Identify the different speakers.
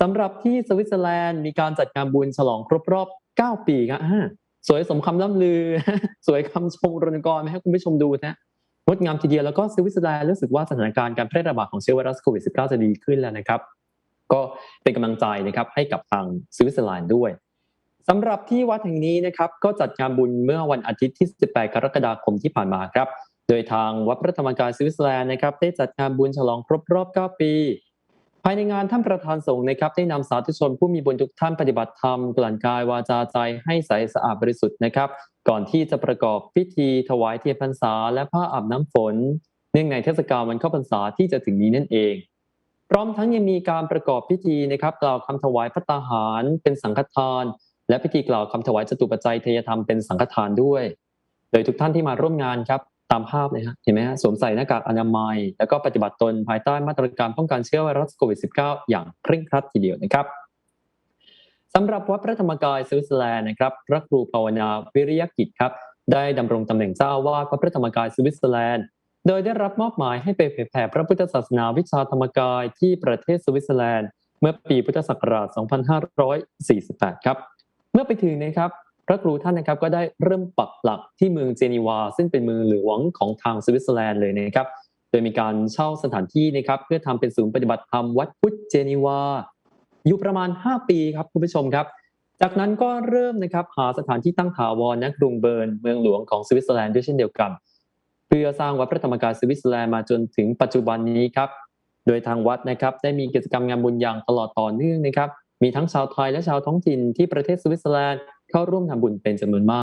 Speaker 1: สำหรับที่สวิตเซอร์แลนด์มีการจัดงานบุญฉลองครบรอบ 9 ปีครับสวยสมคำล่ำลือ สวยคำชมรณกรให้คุณผู้ชมดูนะงดงามทีเดียวแล้วก็สวิตเซอร์แลนด์รู้สึกว่าสถานการณ์การแพร่ระบาดของเชื้อไวรัสโควิด -19 จะดีขึ้นแล้วนะครับ ก็เป็นกำลังใจนะครับให้กับทางสวิตเซอร์แลนด์ด้วยสำหรับที่วัดแห่งนี้นะครับก็จัดงานบุญเมื่อวันอาทิตย์ที่ 18 กรกฎาคมที่ผ่านมาครับ โดยทางวัดพระธรรมกายสวิตเซอร์แลนด์นะครับได้จัดงานบุญฉลองครบรอบ 9 ปี ภายในงานท่านประธานสงฆ์นะครับได้นำสาธุชนผู้มีบุญทุกท่านปฏิบัติธรรมกลั่นกายวาจาใจให้ใสสะอาดบริสุทธิ์นะครับ ก่อนที่จะประกอบพิธีถวายเทียนพรรษา และผ้าอาบน้ำฝน เนื่องในเทศกาลวันเข้าพรรษาที่จะถึงนี้นั่นเอง พร้อมทั้งยังมีการประกอบพิธีนะครับกล่าวคำถวายพระตาหาร เป็นสังฆทาน และพิธีกล่าวคำถวายจตุปัจจัยเทยธรรมเป็นสังฆทานด้วย โดยทุกท่านที่มาร่วมงานครับ ตามภาพเลยฮะเห็นไหมฮะสวมใส่หน้ากากอนามัย แล้วก็ปฏิบัติตนภายใต้มาตรการป้องกันเชื้อไวรัสโควิด -19 อย่างเคร่งครัดทีเดียวนะครับสำหรับวัดพระธรรมกายสวิตเซอร์แลนด์นะครับพระครูภาวนาวิริยกิจครับได้ดำรงตำแหน่งเจ้าอาวาสวัดพระธรรมกายสวิตเซอร์แลนด์ โดยได้รับมอบหมายให้ไปเผยแผ่พระพุทธศาสนาวิชาธรรมกายที่ประเทศสวิตเซอร์แลนด์ เมื่อปีพุทธศักราช 2548 ครับ เมื่อไปถึงนะครับ ระครูท่านนะครับก็ได้เริ่มปักหลักที่เมืองเจนีวา ซึ่งเป็นเมืองหลวงของทางสวิตเซอร์แลนด์เลยนะครับ โดยมีการเช่าสถานที่นะครับเพื่อทำเป็นศูนย์ปฏิบัติธรรมวัดพุทธเจนีวา อยู่ประมาณ 5 ปีครับคุณผู้ชมครับ จากนั้นก็เริ่มนะครับหาสถานที่ตั้งถาวรณกรุงเบิร์นเมืองหลวงของสวิตเซอร์แลนด์ด้วยเช่นเดียวกัน เพื่อสร้างวัดพระธรรมกายสวิตเซอร์แลนด์มาจนถึงปัจจุบันนี้ครับ โดยทางวัดนะครับได้มีกิจกรรมงานบุญอย่างตลอดต่อเนื่องนะครับ มีทั้งชาวไทยและชาวท้องถิ่นที่ประเทศสวิตเซอร์แลนด์ เข้าร่วมทำบุญเป็นจำนวนมาก